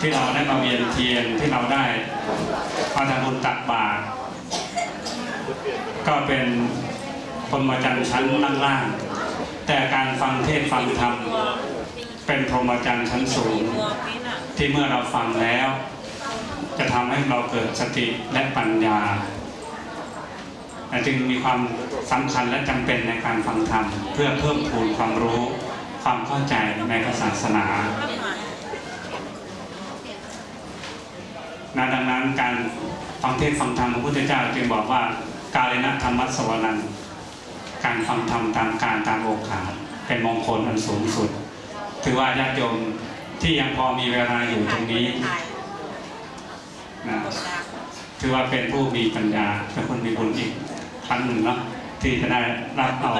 ที่เราได้มาเวียนเทียนที่เราได้มาทำบุญตักบาตรก็เป็นพรหมจรรย์ชั้นล่างๆแต่การฟังเทศฟังธรรมเป็นพรหมจรรย์ชั้นสูง ที่เมื่อเราฟังแล้ว จะทำให้เราเกิดสติและปัญญาจึงมีความสำคัญและจำเป็นในการฟังธรรม เพื่อเพิ่มพูนความรู้ความเข้าใจในศาสนา นะดังนั้นการฟังเทศฟังธรรมพระพุทธเจ้าจึงบอกว่ากาเลนะธรรมัสสวนันการฟังธรรมตามการตามโอกาสเป็นมงคลอันสูงสุด ถือว่าญาติโยมที่ยังพอมีเวลาอยู่ตรงนี้นะถือว่าเป็นผู้มีปัญญาเป็นคนมีบุญอีกครั้งหนึ่งเนาะที่จะได้รับเอา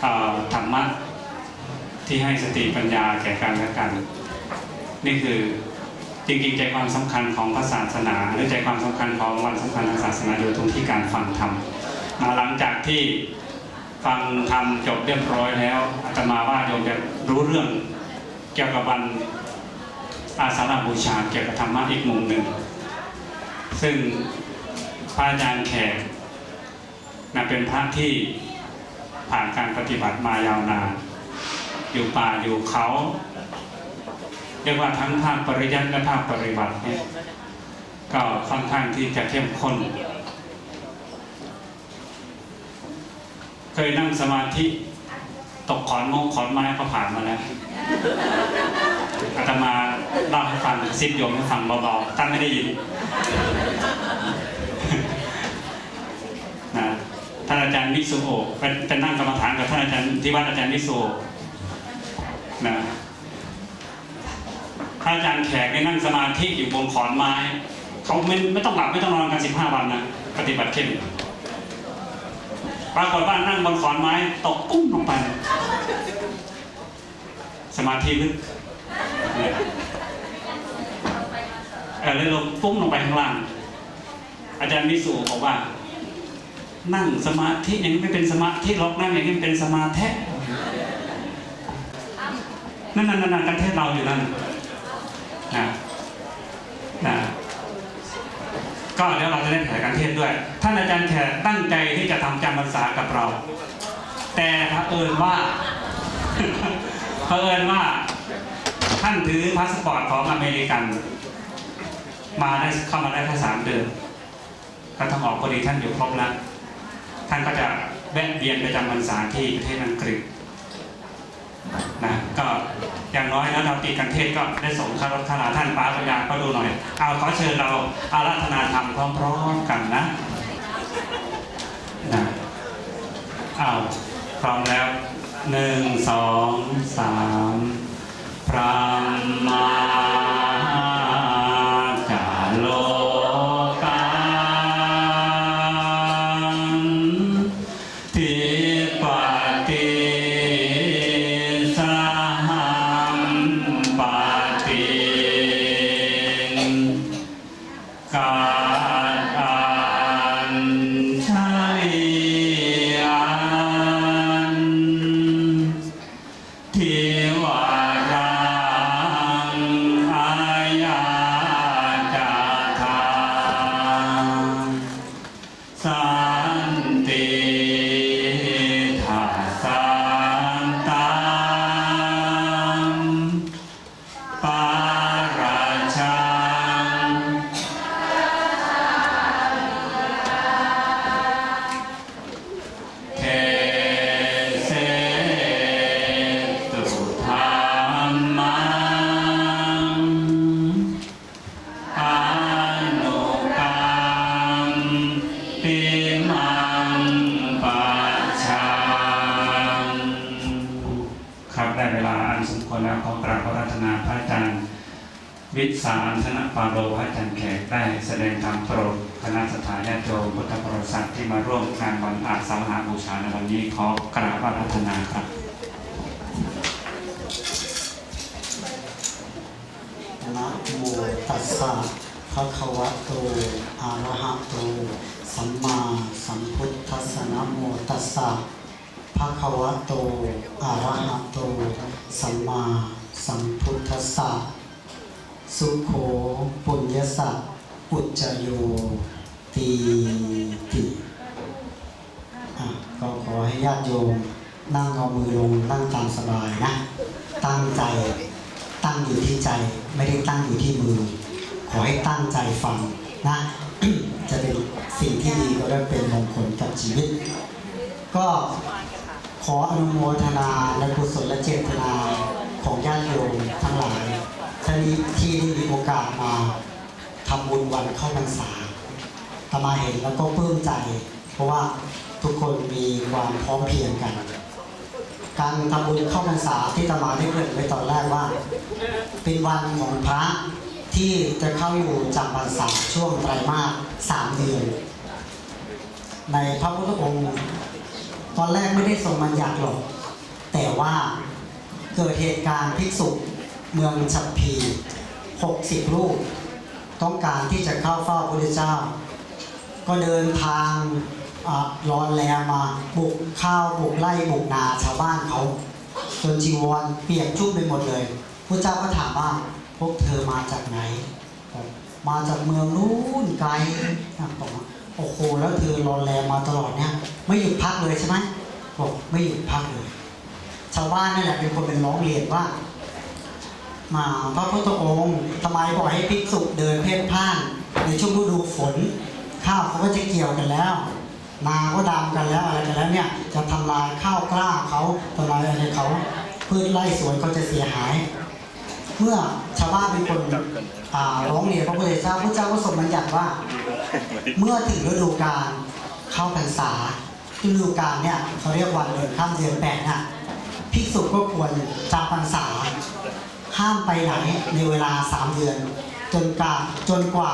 เออธรรมะที่ให้สติปัญญาแก่กันและกัน นี่คือ จริงๆใจความสำคัญของพระศาสนาหรือใจความสำคัญของวันสำคัญทางศาสนาอยู่ตรงที่การฟังธรรมมาหลังจากที่ฟังธรรมจบเรียบร้อยแล้วอาตมาว่าโยมจะรู้เรื่องเกี่ยวกับวันอาสาฬหบูชาเกี่ยวกับธรรมะอีกมุมหนึ่ง ซึ่งพระอาจารย์แขกนะเป็นพระที่ผ่านการปฏิบัติมายาวนาน อยู่ป่าอยู่เขา เรียกว่าทั้งภาคปริยัติและภาคปฏิบัติเนี่ยก็ค่อนข้างที่จะเข้มข้น เคยนั่งสมาธิตกขอนมงขอนไม้ก็ผ่านมาแล้วอาตมาเล่าให้ฟังซิบโยมให้ฟังเบาๆท่านไม่ได้ยินนะท่านอาจารย์มิสุโอะเป็นนั่งกรรมฐานกับท่านอาจารย์ที่วัดอาจารย์มิสุโอนะ ท่าอาจารย์แขกเนี่ยนั่งสมาธิอยู่บนขอนไม้เขาไม่ไม่ต้องหลับไม่ต้องนอนกันสิบห้าวันนะปฏิบัติเข้มปรากฏว่านั่งบนขอนไม้ตกปุ้งลงไป สมาธิลึกเออเลยลงปุ้งลงไปข้างล่าง อาจารย์มิสุบอกว่า นั่งสมาธิอย่างนี้ไม่เป็นสมาธิหรอกนั่งอย่างนี้เป็นสมาธินั่นนั่นนั่นกันเทศเราอยู่นั่น นะนะก็เดี๋ยวเราจะได้แถกันเทศด้วย ท่านอาจารย์แขกตั้งใจที่จะทำจำพรรษากับเรา แต่เผอิญว่าเผอิญว่า ท่านถือพาสปอร์ตของอเมริกัน มาได้เข้ามาได้แค่สามเดือนก็ต้องออกพอดีท่านอยู่ครบแล้วท่านก็จะแวะเวียนไปจำพรรษาที่ประเทศอังกฤษนะก็ อย่างน้อยแล้วเราตีกันเทศก็ได้ส่งคารถคาราท่านป้าปัญญาก็ดูหน่อย เอาขอเชิญเราอาราธนาธรรมพร้อมๆกันนะนะเอาพร้อมแล้วหนึ่งสองสามพระมา ด้แสดงธรรมโปรดคณะสถานญาติโยมพุทธบริษัทที่มาร่วมงานวันอาสาฬหบูชาในวันนี้ขอกราบพระรัตนาครับนะโมตัสสะภะคะวะโตอะระหะโตสัมมาสัมพุทธัสสะนะโมตัสสะภะคะวะโตอะระหะโตสัมมาสัมพุทธัสสะสุโขปุญญสัต อุจโยตีติอ่ก็ขอให้ญาติโยมนั่งเอามือลงนั่งตามสบายนะ ตั้งใจตั้งอยู่ที่ใจไม่ได้ตั้งอยู่ที่มือ ขอให้ตั้งใจฟังนะ จะเป็นสิ่งที่ดีก็ได้เป็นมงคลกับชีวิต ก็ขออนุโมทนาและกุศลและเจตนาของญาติโยมทั้งหลายที่ที่ได้มีโอกาสมา ทำบุญวันเข้าพรรษาตมาเห็นแล้วก็ปลื้มใจ เพราะว่าทุกคนมีความพร้อมเพียงกัน การทำบุญเข้าพรรษาที่ตมาได้เกริ่นไว้ตอนแรกว่า เป็นวันของพระที่จะเข้าอยู่จำพรรษาช่วงไตรมาสสามเดือน ในพระพุทธองค์ ตอนแรกไม่ได้ทรงบัญญัติหรอก แต่ว่าเกิดเหตุการณ์ภิกษุเมืองฉัพพี 60 รูป ต้องการที่จะเข้าเฝ้าพระพุทธเจ้า ก็เดินทางร้อนแรงมาบุกข้าวบุกไล่บุกนาชาวบ้านเขาจนจีวรเปียกชุ่มไปหมดเลยพระเจ้าก็ถามว่าพวกเธอมาจากไหน มาจากเมืองนู้นไกลนะบอกว่าโอ้โหแล้วเธอรอนแรงมาตลอดเนี่ยไม่หยุดพักเลยใช่ไหมบอกไม่หยุดพักเลย ชาวบ้านนั่แหละเป็นคนเป็นร้องเรียนว่า มาพระพุทธองค์ทำไมปล่อยให้ภิกษุเดินเพ่นพ่านในช่วงฤดูฝน ข้าวเขาก็จะเกี่ยวกันแล้ว นาก็ดำกันแล้วอะไรกันแล้วเนี่ยจะทำลายข้าวกล้าเขาทำลายอะไรเขาพืชไร่สวนเขาจะเสียหาย เมื่อชาวบ้านเป็นคนร้องเรียนพระพุทธเจ้าพระเจ้าก็ทรงบัญญัติว่า เมื่อถึงฤดูกาลเข้าพรรษาฤดูกาลเนี่ยเขาเรียกวันเดือนข้ามเดือนแปดน่ะภิกษุก็ควรจำพรรษา ห้ามไปไหนในเวลาสามเดือน จนกว่าจนกว่า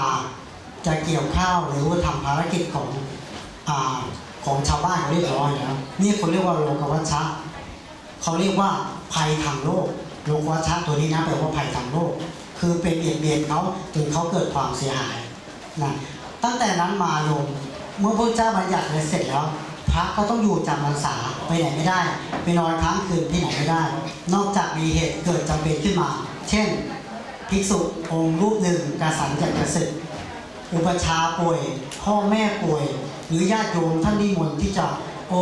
จะเกี่ยวข้าวหรือว่าทำภารกิจของอของชาวบ้านเขาเรียบร้อยแล้วนี่เขาเรียกว่าโลกวัชชะเขาเรียกว่าภัยทางโลกโลกวัชชะตัวนี้นะแปลว่าภัยทางโลก คือเป็นเบียดเบียนเขาจนเขาเกิดความเสียหายนะตั้งแต่นั้นมาโยมเมื่อพระเจ้าบัญญัติเสร็จแล้ว พระก็ต้องอยู่จำพรรษาไปไหนไม่ได้ไปนอนค้างคืนที่ไหนไม่ได้ นอกจากมีเหตุเกิดจำเป็นขึ้นมา เช่น ภิกษุองค์รูปหนึ่งกาสันจากกสึกอุปชฌาย์ป่วย พ่อแม่ป่วย หรือญาติโยมท่านนิมนต์ที่จะโอ้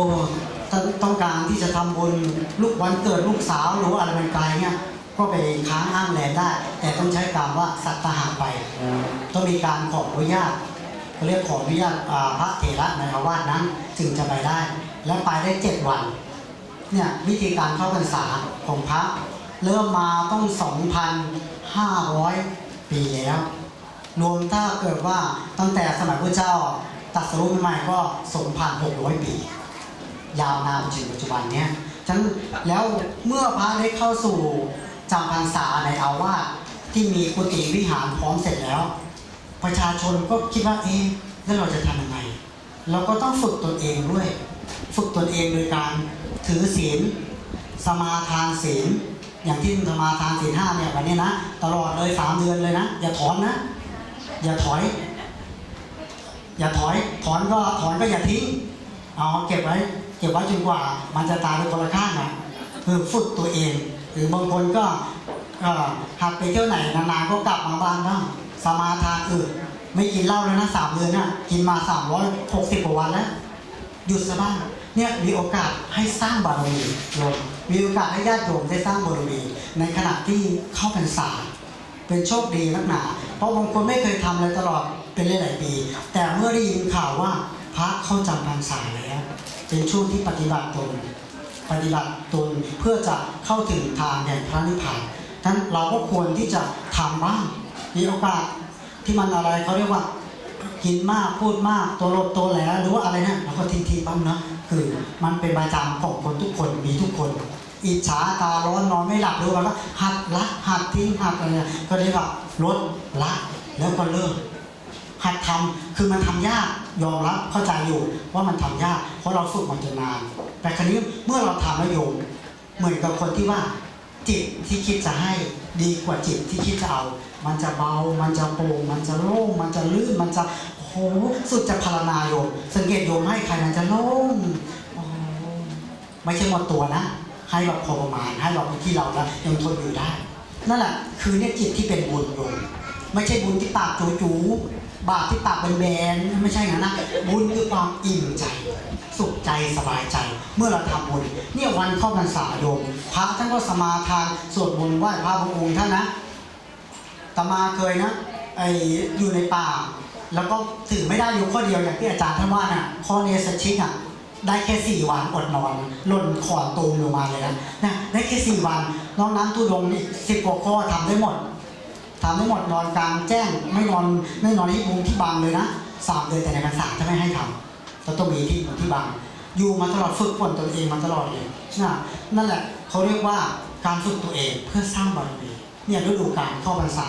ท่านต้องการที่จะทำบุญลูกวันเกิดลูกสาวหรือว่าอะไรมันไกลเนี่ยก็ไปค้างอ้างแรมได้ แต่ต้องใช้การว่าสัตตหะไป ต้องมีการขออนุญาต เขาเรียกขออนุญาตพระเถระในอาวาสนั้นจึงจะไปได้ และไปได้เจ็ดวันเนี่ยวิธีการเข้าพรรษาของพระเริ่มมาต้อง 2,500 ปีแล้ว รวมถ้าเกิดว่าตั้งแต่สมัยพระเจ้าตรัสรู้ใหม่ก็2,600 ปี ยาวนานจนถึงปัจจุบันเนี้ยฉะนั้นแล้วเมื่อพระได้เข้าสู่จำพรรษาในอาวาสที่มีกุฏิวิหารพร้อมเสร็จแล้ว ประชาชนก็คิดว่าเอ๊ะแล้วเราจะทำยังไง เราก็ต้องฝึกตนเองด้วย ฝึกตนเองโดยการถือศีลสมาทานศีลอย่างที่สมาทานศีลห้าเนี่ยวันนี้นะตลอดเลยสามเดือนเลยนะ อย่าถอนนะ อย่าถอย อย่าถอย ถอนก็ถอนก็อย่าทิ้งเอาเก็บไว้ เก็บไว้จนกว่า มันจะตายไปคนละข้างอะคือฝึกตัวเอง หรือบางคนก็หัดไปเที่ยวไหนนานๆก็กลับมาบ้านบ้าง สมาทานอื่นไม่กินเหล้าแล้วนะสามเดือนน่ะกินมาสามร้อยหกสิบกว่าวันแล้วหยุดซะบ้างเนี่ยมีโอกาสให้สร้างบารมีโยมมีโอกาสให้ญาติโยมได้สร้างบารมีในขณะที่เข้าพรรษาเป็นโชคดีนักหนา เพราะบางคนไม่เคยทำเลยตลอดเป็นหลายๆปี แต่เมื่อได้ยินข่าวว่าพระเข้าจำพรรษาแล้ว เป็นช่วงที่ปฏิบัติตน ปฏิบัติตนเพื่อจะเข้าถึงทางแห่งพระนิพพานนั้นเราก็ควรที่จะทำบ้าง มีโอกาสที่มันอะไรเขาเรียกว่า กินมากพูดมากตัวลบตัวแหลหรือว่าอะไรนะเราก็ทิ้งทิ้งบ้างนะคือมันเป็นประจำของคนทุกคนมีทุกคน อิจฉาตาร้อนนอนไม่หลับหรือว่าก็หัดละหัดทิ้งหัดอะไรเนี่ยก็เรียกว่าลดละแล้วก็เลิกหัดทำคือมันทำยากยอมรับเข้าใจอยู่ว่ามันทำยาก เพราะเราฝึกมาจนนาน แต่ครั้นี้เมื่อเราทำแล้วโยมเหมือนกับคนที่ว่าจิตที่คิดจะให้ดีกว่าจิตที่คิดจะเอา มันจะเบา มันจะโปร่ง มันจะโล่ง มันจะลื่น มันจะโหสุดจะพารณาโยม สังเกตโยมให้ใครมันจะโล่งไม่ใช่หมดตัวนะ ให้แบบพอประมาณ ให้แบบที่เราแล้วยังทนอยู่ได้ นั่นแหละคือเนี่ยจิตที่เป็นบุญโยม ไม่ใช่บุญที่ปากจูจูบาปที่ปากเป็นแบนๆไม่ใช่นะนะบุญคือความอิ่มใจ สุขใจสบายใจ เมื่อเราทำบุญเนี่ยวันเข้าพรรษาโยมพระท่านก็สมาทานสวดมนต์ไหว้พระพระองค์ท่านนะ ตมาเคยนะไออยู่ในป่า แล้วก็ถือไม่ได้อยู่ข้อเดียวอย่างที่อาจารย์ท่านว่าน่ะข้อเนสชิกอะได้แค่สี่วันอดนอนหล่นขอนตูมลงมาเลยนะนะได้แค่สี่วันน้องน้ำทุดงอีกสิบกว่าข้อทำได้หมดทำได้หมดนอนกลางแจ้งไม่นอนไม่นอนที่มุงที่บังเลยนะสามเดือนแต่ในพรรษาถ้าไม่ให้ทำเราต้องมีที่มุงที่บังอยู่มาตลอดฝึกฝนตนเองมาตลอดเลยนะนั่นแหละเขาเรียกว่าการฝึกตัวเองเพื่อสร้างบารมีเนี่ยฤดูกาลเข้าพรรษา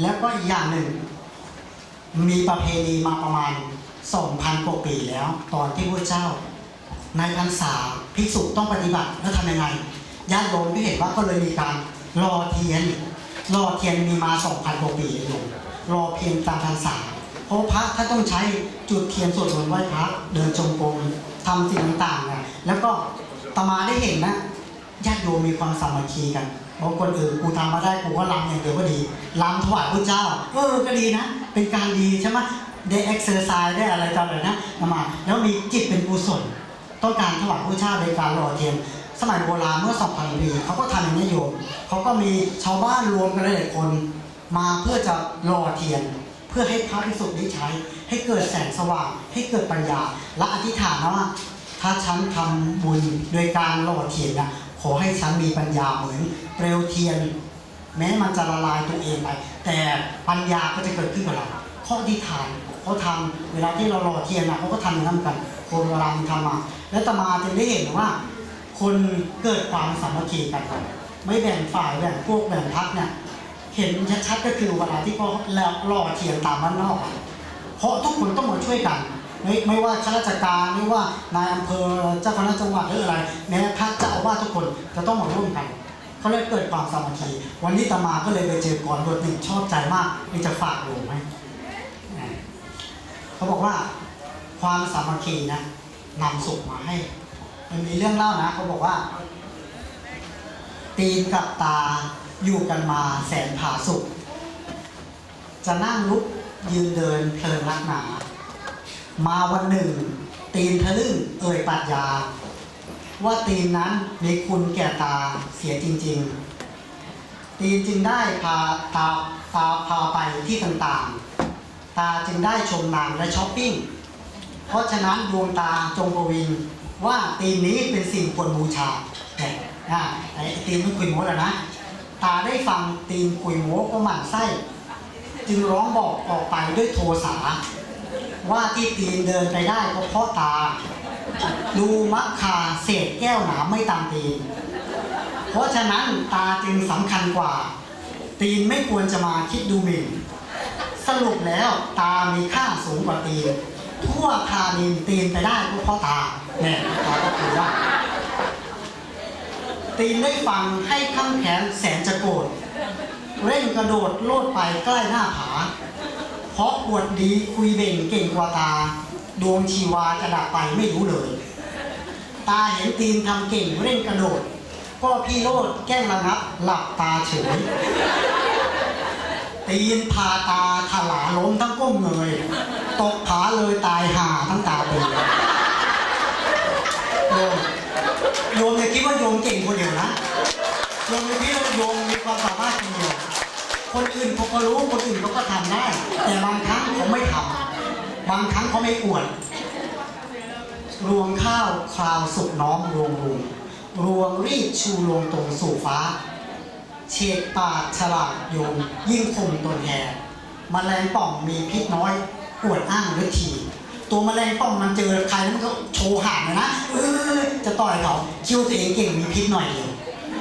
แล้วก็อีกอย่างหนึ่ง มีประเพณีมาประมาณ2,000กว่าปีแล้ว ตอนที่พระเจ้า ในพรรษาภิกษุต้องปฏิบัติแล้วทำยังไงญาติโยมก็เห็นว่าก็เลยมีการรอเทียนรอเทียนมีมา2,000กว่าปีเลยโยมรอเพียงตามพรรษาเพราะพระท่าต้องใช้จุดเทียนสวดมนต์ไหว้พระเดินจงกรมทำสิ่งต่างๆแล้วก็ตมาได้เห็นนะญาติโยมมีความสามัคคีกัน บางคนเออกูทำมาได้กูก็รำอย่างเดียวก็ดีรำถวายพระเจ้า เออก็ดีนะ เป็นการดีใช่ไหมได้เอ็กซ์เซอร์ไซส์ได้อะไรต่ออะไรนะมาแล้วมีจิตเป็นกุศลต้องการถวายพระเจ้าในการหล่อเทียนสมัยโบราณเมื่อ2,000ปีเขาก็ทำอย่างนี้โยมเขาก็มีชาวบ้านรวมกันหลายคน มาเพื่อจะหล่อเทียน เพื่อให้พระภิกษุได้ใช้ ให้เกิดแสงสว่าง ให้เกิดปัญญา และอธิษฐานว่าถ้าฉันทำบุญโดยการหล่อเทียนนะ ขอให้ฉันมีปัญญาเหมือนเปลวเทียน แม้มันจะละลายตัวเองไป แต่ปัญญาก็จะเกิดขึ้นกับเราข้อที่ฐานเขาทำเวลาที่เราหล่อเทียนนะเขาก็ทำอย่างนั้นเหมือนกัน คนโบราณทำมาแล้วตมาจึงได้เห็นว่า คนเกิดความสามัคคีกันไม่แบ่งฝ่ายแบ่งพวกแบ่งพรรคเนี่ยเห็นชัดๆก็คือเวลาที่เขาหล่อเทียนตามบ้านนอกเพราะทุกคนต้องมาช่วยกัน ไม่ไม่ว่าข้าราชการไม่ว่านายอำเภอเจ้าคณะจังหวัดหรืออะไรแม้พระเจ้าอาวาสทุกคนจะต้องมาร่วมกันเขาเลยเกิดความสามัคคีวันนี้ตมาก็เลยไปเจอก่อนบทหนึ่งชอบใจมากนี่จะฝากโยมไหมเขาบอกว่าความสามัคคีนะนำสุขมาให้ มันมีเรื่องเล่านะเขาบอกว่า ตีนกับตาอยู่กันมาแสนผาสุข จะนั่งลุกยืนเดินเพลินรักหนา มาวันหนึ่ง ตีนทะลึ่งเอ่ยปัดยา ว่าตีนนั้นมีคุณแก่ตาเสียจริง ๆ ตีนจึงได้พาตาตาพาไปที่ต่างๆ ตาจึงได้ชมนังและช้อปปิ้ง เพราะฉะนั้นดวงตาจงประวิงว่าตีนนี้เป็นสิ่งควรบูชาเนี่ยไอ้ตีนมันคุยโม้แล้วนะ ตาได้ฟังตีนคุยโม้ก็หมั่นไส้ จึงร้องบอกออกไปด้วยโทสา ว่าที่ตีนเดินไปได้ก็เพราะตา ดูมะคาเศษแก้วหนามไม่ตามตีน เพราะฉะนั้นตาจึงสำคัญกว่า ตีนไม่ควรจะมาคิดดูหมิ่น สรุปแล้วตามีค่าสูงกว่าตีน ทั่วคานินตีนไปได้ก็เพราะตาเนี่ยตาก็คือว่า ตีนได้ฟังให้ข้างแขนแสนจะโกรธเร่งกระโดดโลดไปใกล้หน้าผา เพราะปวดดีคุยเบ่งเก่งกว่าตา ดวงชีวาจะดับไปไม่รู้เลย ตาเห็นตีนทำเก่งเร่งกระโดด ก็พี่โลดแกล้งระงับหลับตาเฉย ตีนพาตาถลาล้มทั้งก้มเงยตกผาเลยตายห่าทั้งตาเปนโยมโยมอย่าคิดว่าโยมเก่งคนเดียวนะโยมอย่าคิดว่าโยมมีความสามารถคนเดียว คนอื่นเขาก็รู้คนอื่นเขาก็ทำได้ แต่บางครั้งเขาไม่ทำบางครั้งเขาไม่อวดรวงข้าวคราวสุกน้อมรวงรุงรวงรีบชูลงตรงสู่ฟ้า เฉดปากฉลาดโยงยิ่งคมตัวแทนมแมลงป่องมีพิษน้อยอวดอ้างหรือทีตัวแมลงป่องมันเจอใครแล้วมันก็โชว์หางเลยนะเออจะต่อยเขาคิดวตัวเองเก่งมีพิษหน่อยเดียว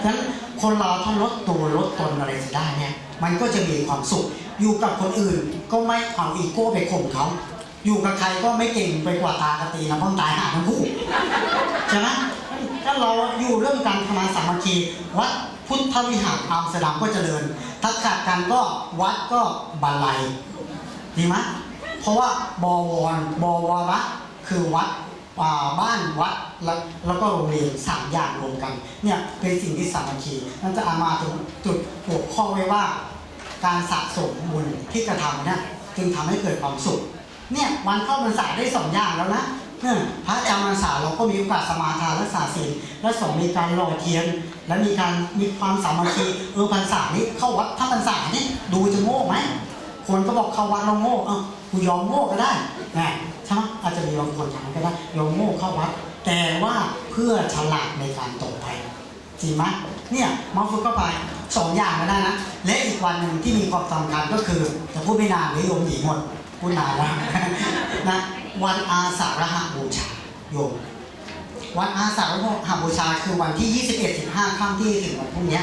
ฉะนั้นคนเราถ้าลดตัวลดตนอะไรจะได้เนี่ย มันก็จะมีความสุข อยู่กับคนอื่นก็ไม่เอาอีโก้ไปข่มเขา อยู่กับใครก็ไม่เก่งไปกว่าตากตีนะเพราะตายหาทั้งคู่ใช่ไหมถ้าเราอยู่เรื่องการทำงานสามัคคีวัดพุทธวิหารอัมสดัมก็เจริญ ถ้าขาดกันก็วัดก็บาลัยดีไหมเพราะว่าบวรบวรคือวัดบ้านวัดแล้วแล้วก็โรงเรียนสามอย่างรวมกันเนี่ยเป็นสิ่งที่สามัคคีนั่นจะอามาถึงจุดหัวข้อไว้ว่า การสะสมบุญที่กระทำเนี่ยจึงทำให้เกิดความสุข เนี่ยวันเข้าพรรษาได้สองอย่างแล้วนะเนี่ยพระจำพรรษาเราก็มีโอกาสสมาทานรักษาศีลและสองมีการหล่อเทียน และมีการมีความสามัคคีเออพรรษานี้เข้าวัดถ้าพรรษานี่ดูจะโง่ไหมคนก็บอกเข้าวัดเราโง่เออกูยอมโง่ก็ได้นะใช่ไหมอาจจะมีบางคนทำก็ได้ยอมโง่เข้าวัด แต่ว่าเพื่อฉลาดในการตกไปจริงไหมเนี่ยมาฝึกเข้าไป สองอย่างก็ได้นะ และอีกวันหนึ่งที่มีความสำคัญก็คือจะพูดไม่นานหรือโยมหนีหมดพูดนานแล้วนะวันอาสาฬหบูชาโยมวันอาสาฬหบูชาคือวันที่ 21 15ค่ำที่ถึงวันพรุ่งนี้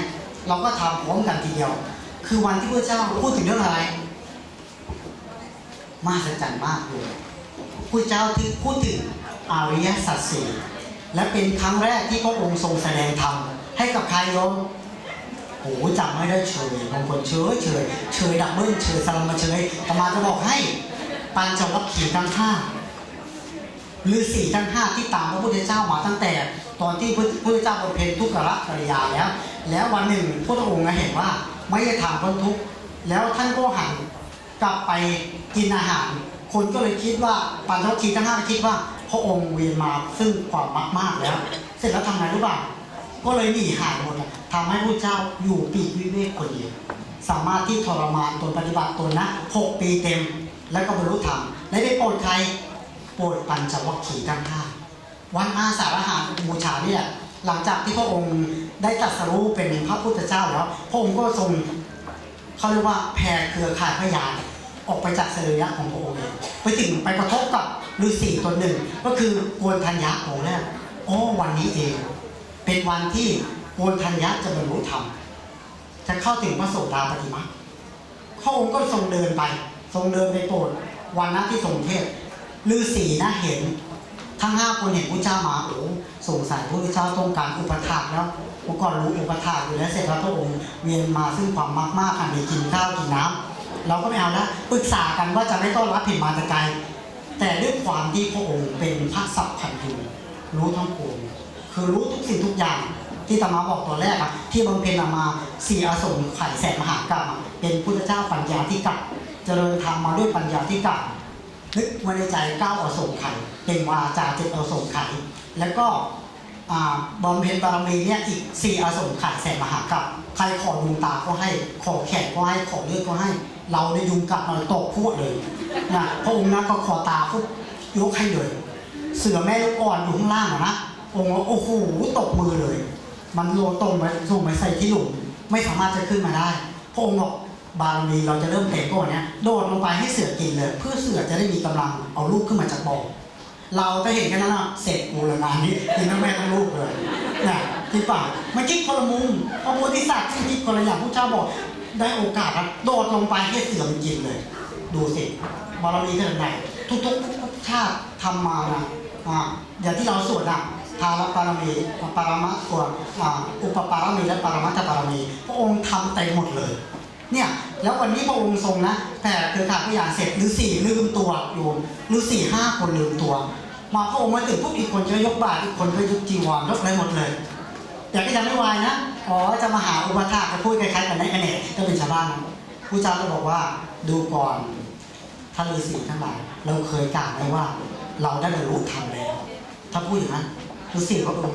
เราก็ทำพร้อมกันทีเดียว คือวันที่พระเจ้าพูดถึงเรื่องอะไรมหัศจรรย์มากเลยพระเจ้าที่พูดถึงอริยสัจสี่และเป็นครั้งแรกที่พระองค์ทรงแสดงธรรมให้กับใครโยม โอ้โหจำไม่ได้เฉยบางคนเฉยเฉยเฉยดับเบิ้ลเฉยสลัมมาเฉยแต่มาจะบอกให้ ปัญจวัคคีย์ทั้งห้าหรือสี่ทั้งห้าที่ตามพระพุทธเจ้ามาตั้งแต่ ตอนที่พระพุทธเจ้าบำเพ็ญทุกขละกิริยาแล้ว แล้ววันหนึ่งพระองค์เห็นว่าไม่ได้ทำพ้นทุกข์แล้วท่านก็หันกลับไปกินอาหาร คนก็เลยคิดว่าปัญจวัคคีย์ทั้งห้าคิดว่า พระองค์เวียนมาซึ่งความมากๆแล้ว เสร็จแล้วทำไงรู้ป่ะก็เลยหนีหายหมด ทำให้พระเจ้าอยู่ปีกวิเวกคนเดียวสามารถที่ทรมานตนปฏิบัติตนนะหกปีเต็ม แล้วก็บรรลุธรรมและได้โปรดใครโปรดปัญจวัคคีย์ทั้งห้าวันอาสาฬหาบูชาเนี่ยหลังจากที่พระองค์ได้ตรัสรู้เป็นพระพุทธเจ้าแล้วพระองค์ก็ทรงเขาเรียกว่าแผ่เครือข่ายพยานออกไปจากเสรีระของพระองค์เองไปถึงไปกระทบกับฤาษีตนหนึ่ง ก็คือโกนทัญญาองค์แรกอ๋อวันนี้เอง เป็นวันที่ โกนทัญญาจะบรรลุธรรมจะเข้าถึงพระโสดาปฏิมาพระองค์ก็ทรงเดินไป ทรงเดินไปโปรดวันนั้นที่ทรงเทศน์ฤาษีนะเห็น ทั้งห้าคนเห็นพระเจ้ามาโอ้สงสัยพระเจ้าต้องการอุปถากแล้วเมื่อก่อนรู้อุปถากอยู่แล้วเสร็จแล้วพระองค์เวียนมาซึ่งความมากมากๆอันนี้กินข้าวกินน้ำเราก็ไม่เอาล้วปรึกษากันว่าจะไม่ต้อนรับผิดมาต่ไกลแต่ด้วยความที่พระองค์เป็นพระสัพพันธุรู้ทั้งปวงคือรู้ทุกสิ่งทุกอย่าง ที่ตมาบอกตัวแรกอะที่บำเพ็ญมาสี่อาสมไข่แสนมหากรรมเป็นพุทธเจ้าปัญญาที่กัดเจริญธรรมมาด้วยปัญญาที่กัดนึกไว้ในใจเก้าอาสมไข่เป็นวาจาเจ็ดอาสมไข่แล้วก็อ่าบำเพ็ญบารมีเนี่ยอีกสี่อาสมไข่แสนมหากรรมใครขอดวงตาก็ให้ขอแขนก็ให้ขอเลือดก็ให้ เราได้ยุงกัดหน่อยตกพวดเลยนะพระองค์นั้นก็ขอตาปุ๊บยกให้เลย เสือแม่ลูกอ่อนอยู่ข้างล่างนะองค์โอ้โหตบมือเลย มันโยนตรงไปส่งไปใส่ที่หลุมไม่สามารถจะขึ้นมาได้พระองค์บอกบารมีเราจะเริ่มเตะก่อนเนี้ยโดดลงไปให้เสือกินเลย เพื่อเสือจะได้มีกำลังเอาลูกขึ้นมาจากบ่อเราก็เห็นแค่นั้นนะเสร็จกูละงานนี้กินทั้งแม่ทั้งลูกเลยนะที่ป่ะมันคิดคนละมุมพระโพธิสัตว์ที่คิดคนละอย่างพระเจ้าบอกได้โอกาสนะโดดลงไปให้เสือมันกินเลย ดูสิบารมีขนาดไหนทุกๆชาติทำมานะอ่าอย่างที่เราสวดอะ ทารปารมีปารมัตตัวนอุปปารมีและปารมัตถปารมีพระองค์ทำเต็มหมดเลยเนี่ยแล้ววันนี้พระองค์ทรงนะแต่เครือข่ายพยานเสร็จฤาษีลืมตัวโยมฤาษีห้าคนลืมตัว มาพระองค์มาถึงพวกอีกคนจะยกบาตรอีกคนก็ยกจีวรยกอะไรหมดเลยแต่ก็ยังไม่วายนะอ๋อจะมาหาอุปถาจะพูดคล้ายๆกันในคะแนนก็เป็นชาวบ้านนะผู้เจ้าก็บอกว่าดูก่อนท่านฤาษีทั้งหลายเราเคยกล่าวไว้ว่า เราได้บรรลุธรรมแล้ว ถ้าพูดอย่างนั้น ฤาษีก็ดู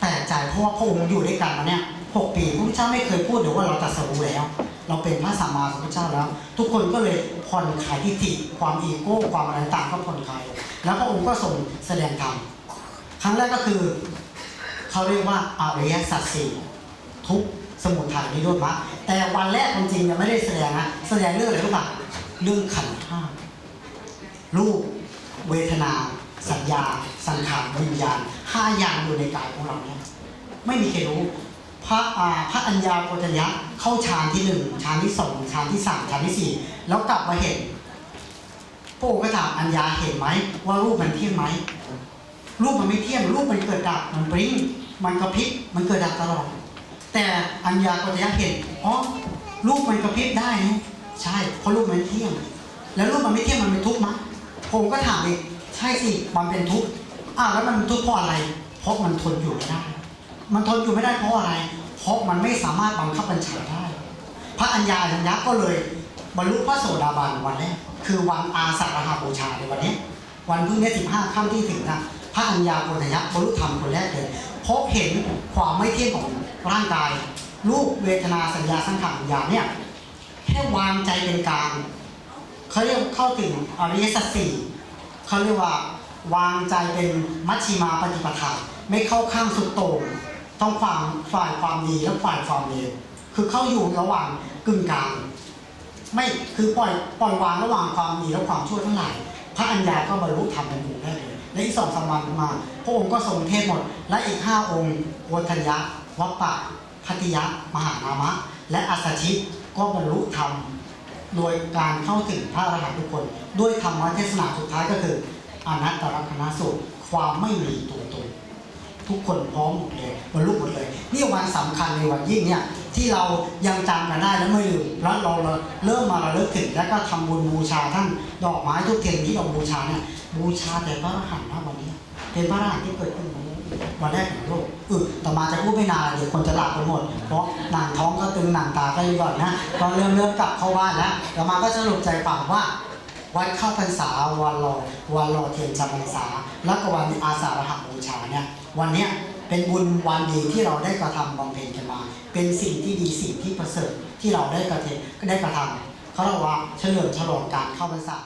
แปลกใจเพราะว่าพระองค์อยู่ด้วยกันมาเนี่ยหกปีพระพุทธเจ้าไม่เคยพูดเดี๋ยวว่าเราตรัสรู้แล้ว เราเป็นพระสัมมาสัมพุทธเจ้าแล้ว ทุกคนก็เลยผ่อนคลายทิฏฐิความอีโก้ความอะไรต่างก็ผ่อนคลายแล้วพระองค์ก็ทรงแสดงธรรมครั้งแรกก็คือเขาเรียกว่าอริยสัจสี่ทุกสมุทัยนิโรธมรรคแต่วันแรกจริงๆยังไม่ได้แสดงนะแสดงเรื่องอะไรรู้ป่ะเรื่องขันธ์ห้ารูปเวทนา สัญญา สังขารวิญญาณห้าอย่างอยู่ในกายของเราเนี่ยไม่มีใครรู้ พระอาพระอัญญาโกฏยะเข้าฌานที่หนึ่งฌานที่สองฌานที่สามฌานที่สี่แล้วกลับมาเห็นพระองค์ก็ถามอัญญาเห็นไหมว่ารูปมันเที่ยงไหมรูปมันไม่เที่ยงรูปมันเกิดดับมันปริ้งมันกระพริบมันเกิดดับตลอด แต่อัญญาโกฏยะเห็นอ๋อรูปมันกระพริบได้นะใช่เพราะรูปมันเที่ยง แล้วรูปมันไม่เที่ยงมันเป็นทุกข์มั้ยผมก็ถามอีก ใช่สิมันเป็นทุกข์อ้าแล้วมันทุกข์เพราะอะไร เพราะมันทนอยู่ไม่ได้ มันทนอยู่ไม่ได้เพราะอะไร เพราะมันไม่สามารถบังคับบัญชาได้ พระอัญญาอัญญะก็เลย บรรลุพระโสดาบันวันแรกคือวันอาสาฬหบูชาในวันนี้วันพรุ่งนี้สิบห้าค่ำที่ถึงนะพระอัญญาโกณทัญญะบรรลุธรรมคนแรกเลยพบเห็นความไม่เที่ยงของร่างกาย รูปเวทนาสัญญาสังขารวิญญาณเนี่ยแค่วางใจเป็นกลางเขาเรียกเข้าถึงอริยสัจสี่ เขาเรียกว่าวางใจเป็นมัชชิมาปฏิปทาไม่เข้าข้างสุดโต่งต้องฝ่ายฝ่ายความดีและฝ่ายความเลวคือเข้าอยู่ระหว่างกึ่งกลางไม่คือปล่อยปล่อยวางระหว่างความดีและความชั่วทั้งหลายพระอัญญาก็บรรลุธรรมเป็นหมู่ได้เลยและอีกสองสามวันมา พระองค์ก็ทรงเทศน์หมด และอีกห้าองค์โวทัญญะวัปปะพัติยะ มหานามะ และอัสสชิก็บรรลุธรรม โดยการเข้าถึงพระอรหันต์ทุกคน ด้วยธรรมเทศนาสุดท้ายก็คืออนัตตลกนสูตรความไม่มีตัวตนทุกคนพร้อมหมดเลยบรรลุหมดเลย นี่วันสำคัญในวันยิ่งเนี่ยที่เรายังจำกันได้และไม่ลืมแล้วเราเริ่มมาระลึกถึงแล้วก็ทำบุญบูชาท่านดอกไม้ทุกเทียนที่เราบูชาเนี่ยบูชาแต่พระอรหันต์นะวันนี้เป็นพระอรหันต์ที่เกิดขึ้น วันแรกของโลกเออต่อมาจะพูดไม่นานเดี๋ยวคนจะหลับกันหมด เพราะหนังท้องก็ตึงหนังตาก็ยังก่อนนะก็เริ่มเริ่มกลับเข้าบ้านแล้วต่อมาก็สรุปใจควาว่าวันเข้าพรรษาวันรอวันรอเทียนจำพรรษา แล้วก็วันอาสาฬหบูชาเนี่ยวันเนี้ยเป็นบุญวันดีที่เราได้กระทำบำเพ็ญกันมา เป็นสิ่งที่ดีสิ่งที่ประเสริฐที่เราได้กระเทได้กระทำเขาเรียกว่าเฉลิมฉลองการเข้าพรรษา